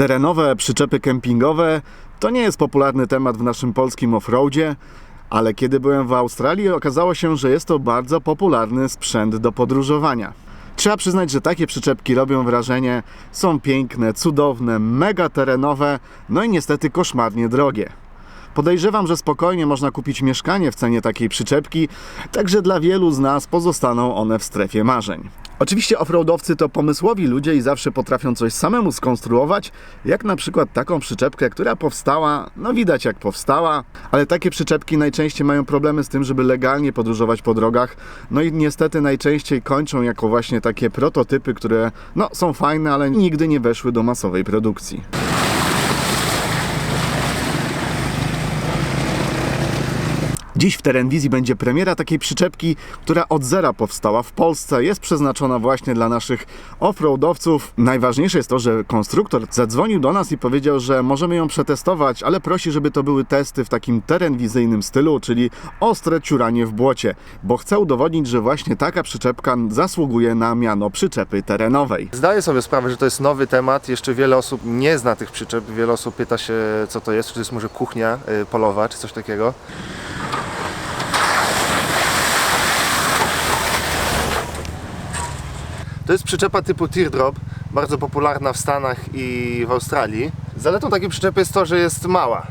Terenowe przyczepy kempingowe to nie jest popularny temat w naszym polskim offroadzie, ale kiedy byłem w Australii, okazało się, że jest to bardzo popularny sprzęt do podróżowania. Trzeba przyznać, że takie przyczepki robią wrażenie, są piękne, cudowne, mega terenowe, no i niestety koszmarnie drogie. Podejrzewam, że spokojnie można kupić mieszkanie w cenie takiej przyczepki, także dla wielu z nas pozostaną one w strefie marzeń. Oczywiście offroadowcy to pomysłowi ludzie i zawsze potrafią coś samemu skonstruować, jak na przykład taką przyczepkę, która powstała, no widać jak powstała, ale takie przyczepki najczęściej mają problemy z tym, żeby legalnie podróżować po drogach, no i niestety najczęściej kończą jako właśnie takie prototypy, które no są fajne, ale nigdy nie weszły do masowej produkcji. Dziś w Terenwizji będzie premiera takiej przyczepki, która od zera powstała w Polsce. Jest przeznaczona właśnie dla naszych offroadowców. Najważniejsze jest to, że konstruktor zadzwonił do nas i powiedział, że możemy ją przetestować, ale prosi, żeby to były testy w takim terenwizyjnym stylu, czyli ostre ciuranie w błocie, bo chce udowodnić, że właśnie taka przyczepka zasługuje na miano przyczepy terenowej. Zdaję sobie sprawę, że to jest nowy temat. Jeszcze wiele osób nie zna tych przyczep. Wiele osób pyta się, co to jest. Czy to jest może kuchnia y, polowa, czy coś takiego. To jest przyczepa typu teardrop, bardzo popularna w Stanach i w Australii. Zaletą takiej przyczepy jest to, że jest mała.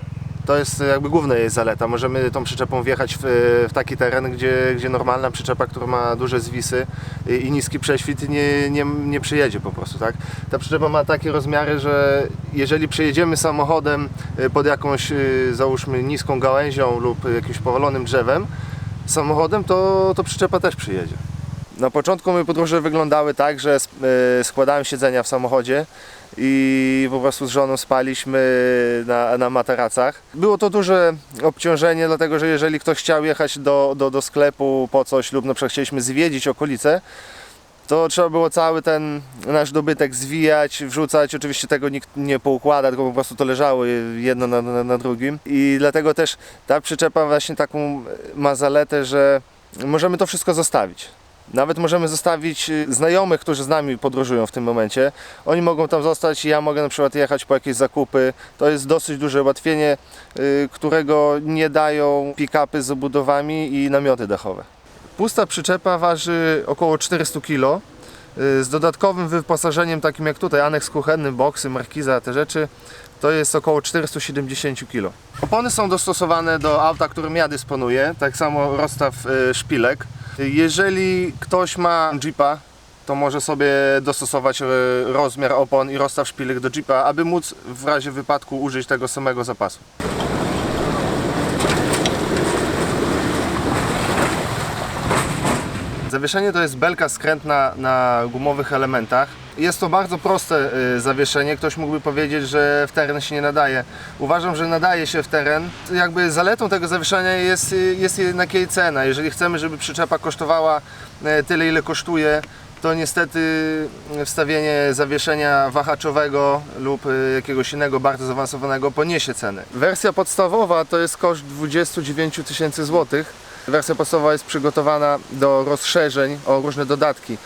To jest jakby główna jej zaleta. Możemy tą przyczepą wjechać w, w taki teren, gdzie, gdzie normalna przyczepa, która ma duże zwisy i, i niski prześwit nie, nie, nie przyjedzie po prostu, tak? Ta przyczepa ma takie rozmiary, że jeżeli przejedziemy samochodem y, pod jakąś, y, załóżmy, niską gałęzią lub jakimś powalonym drzewem, samochodem, to, to przyczepa też przyjedzie. Na początku moje podróże wyglądały tak, że e, składałem siedzenia w samochodzie i po prostu z żoną spaliśmy na, na materacach. Było to duże obciążenie, dlatego że jeżeli ktoś chciał jechać do, do, do sklepu po coś lub na przykład chcieliśmy zwiedzić okolice, to trzeba było cały ten nasz dobytek zwijać, wrzucać. Oczywiście tego nikt nie poukłada, tylko po prostu to leżało jedno na, na, na drugim. I dlatego też ta przyczepa właśnie taką ma zaletę, że możemy to wszystko zostawić. Nawet możemy zostawić y, znajomych, którzy z nami podróżują w tym momencie. Oni mogą tam zostać ja mogę na przykład jechać po jakieś zakupy. To jest dosyć duże ułatwienie, y, którego nie dają pick-upy z obudowami i namioty dachowe. Pusta przyczepa waży około 400 kg. y, Z dodatkowym wyposażeniem takim jak tutaj, aneks kuchenny, boksy, markiza, te rzeczy, to jest około 470 kg. Opony są dostosowane do auta, którym ja dysponuję, tak samo rozstaw szpilek. Jeżeli ktoś ma Jeepa, to może sobie dostosować y, rozmiar opon i rozstaw szpilek do Jeepa, aby móc w razie wypadku użyć tego samego zapasu. Zawieszenie to jest belka skrętna na gumowych elementach. Jest to bardzo proste y, zawieszenie. Ktoś mógłby powiedzieć, że w teren się nie nadaje. Uważam, że nadaje się w teren. Jakby zaletą tego zawieszenia jest, y, jest jednak jej cena. Jeżeli chcemy, żeby przyczepa kosztowała y, tyle, ile kosztuje, to niestety wstawienie zawieszenia wahaczowego lub jakiegoś innego bardzo zaawansowanego poniesie cenę. Wersja podstawowa to jest koszt 29 000 tysięcy złotych. Wersja podstawowa jest przygotowana do rozszerzeń o różne dodatki.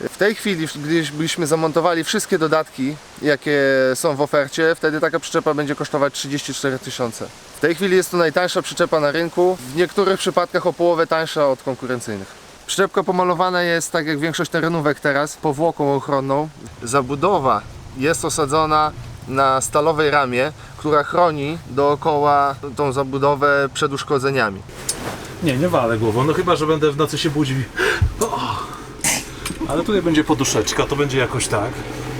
W tej chwili, gdybyśmy zamontowali wszystkie dodatki, jakie są w ofercie, wtedy taka przyczepa będzie kosztować 34 tysiące. W tej chwili jest to najtańsza przyczepa na rynku, w niektórych przypadkach o połowę tańsza od konkurencyjnych. Przyczepka pomalowana jest, tak jak większość terenówek teraz, powłoką ochronną. Zabudowa jest osadzona na stalowej ramie, która chroni dookoła tą zabudowę przed uszkodzeniami. Nie, nie walę głową, no chyba, że będę w nocy się budził. O! Ale tutaj będzie poduszeczka, to będzie jakoś tak.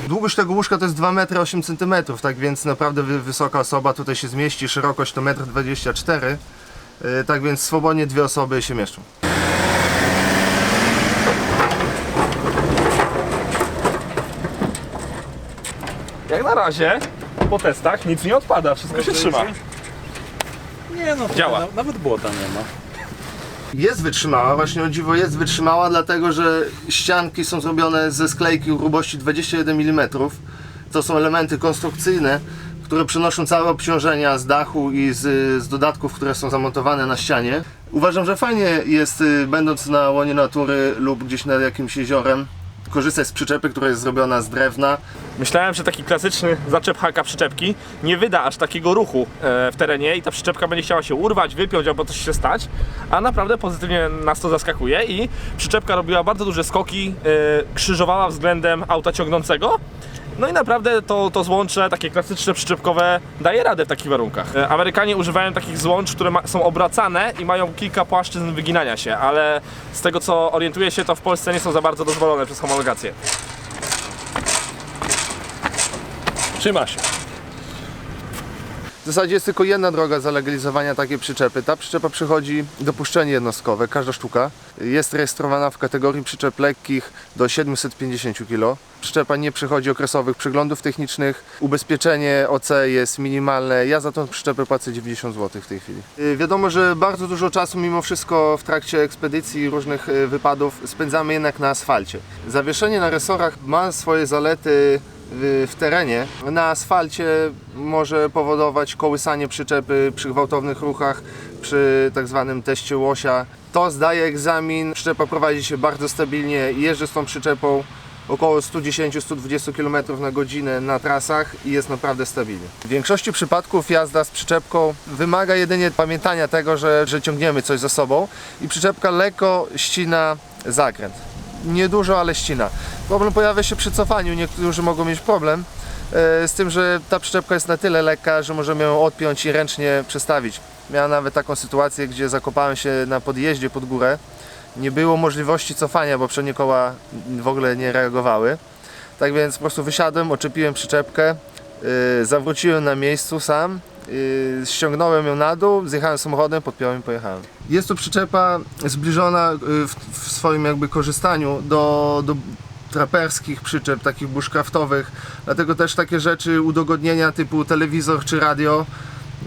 Długość tego łóżka to jest 2,8 cm, tak więc naprawdę wy- wysoka osoba tutaj się zmieści, szerokość to 1,24 m, yy, tak więc swobodnie dwie osoby się mieszczą. Jak na razie, po testach nic nie odpada, wszystko się trzyma. Nie no, Działa. na- nawet błota nie ma. Jest wytrzymała, właśnie o dziwo jest wytrzymała, dlatego że ścianki są zrobione ze sklejki o grubości 21 mm. To są elementy konstrukcyjne, które przenoszą całe obciążenia z dachu i z, z dodatków, które są zamontowane na ścianie. Uważam, że fajnie jest, y, będąc na łonie natury lub gdzieś nad jakimś jeziorem, korzystać z przyczepy, która jest zrobiona z drewna. Myślałem, że taki klasyczny zaczep haka przyczepki nie wyda aż takiego ruchu e, w terenie i ta przyczepka będzie chciała się urwać, wypiąć albo coś się stać, a naprawdę pozytywnie nas to zaskakuje i przyczepka robiła bardzo duże skoki, e, krzyżowała względem auta ciągnącego. No i naprawdę to, to złącze, takie klasyczne przyczepkowe, daje radę w takich warunkach. E, Amerykanie używają takich złącz, które ma, są obracane i mają kilka płaszczyzn wyginania się, ale z tego co orientuję się, to w Polsce nie są za bardzo dozwolone przez homologację. Trzyma się. W zasadzie jest tylko jedna droga zalegalizowania takiej przyczepy. Ta przyczepa przychodzi dopuszczenie jednostkowe, każda sztuka. Jest rejestrowana w kategorii przyczep lekkich do 750 kg. Przyczepa nie przychodzi okresowych przeglądów technicznych. Ubezpieczenie OC jest minimalne. Ja za tą przyczepę płacę 90 zł w tej chwili. Yy, Wiadomo, że bardzo dużo czasu mimo wszystko w trakcie ekspedycji i różnych yy, wypadów spędzamy jednak na asfalcie. Zawieszenie na resorach ma swoje zalety w, w terenie. Na asfalcie może powodować kołysanie przyczepy przy gwałtownych ruchach, przy tak zwanym teście łosia. To zdaje egzamin, przyczepa prowadzi się bardzo stabilnie, jeżdżę z tą przyczepą około 110-120 km na godzinę na trasach i jest naprawdę stabilnie. W większości przypadków jazda z przyczepką wymaga jedynie pamiętania tego, że, że ciągniemy coś za sobą i przyczepka lekko ścina zakręt. Niedużo, ale ścina. Problem pojawia się przy cofaniu. Niektórzy mogą mieć problem e, z tym, że ta przyczepka jest na tyle lekka, że możemy ją odpiąć i ręcznie przestawić. Miałem nawet taką sytuację, gdzie zakopałem się na podjeździe pod górę. Nie było możliwości cofania, bo przednie koła w ogóle nie reagowały. Tak więc po prostu wysiadłem, oczepiłem przyczepkę, yy, zawróciłem na miejscu sam, yy, ściągnąłem ją na dół, zjechałem samochodem, podpiąłem i pojechałem. Jest to przyczepa zbliżona yy, w, w swoim jakby korzystaniu do, do traperskich przyczep, takich bushcraftowych, dlatego też takie rzeczy, udogodnienia typu telewizor czy radio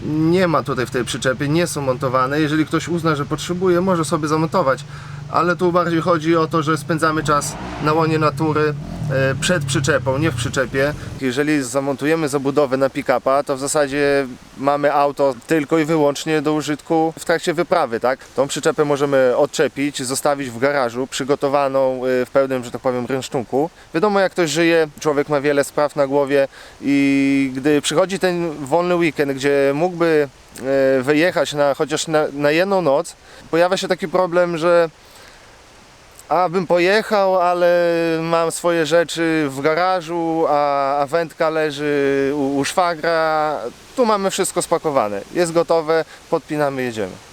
nie ma tutaj w tej przyczepie, nie są montowane. Jeżeli ktoś uzna, że potrzebuje, może sobie zamontować, ale tu bardziej chodzi o to, że spędzamy czas na łonie natury przed przyczepą, nie w przyczepie. Jeżeli zamontujemy zabudowę na pick-upa, to w zasadzie mamy auto tylko i wyłącznie do użytku w trakcie wyprawy, tak? Tą przyczepę możemy odczepić, zostawić w garażu, przygotowaną e, w pełnym, że tak powiem, rynsztunku. Wiadomo, jak ktoś żyje, człowiek ma wiele spraw na głowie i gdy przychodzi ten wolny weekend, gdzie mógłby e, wyjechać na, chociaż na, na jedną noc, pojawia się taki problem, że a bym pojechał, ale mam swoje rzeczy w garażu, a, a wędka leży u, u szwagra. Tu mamy wszystko spakowane. Jest gotowe, podpinamy, jedziemy.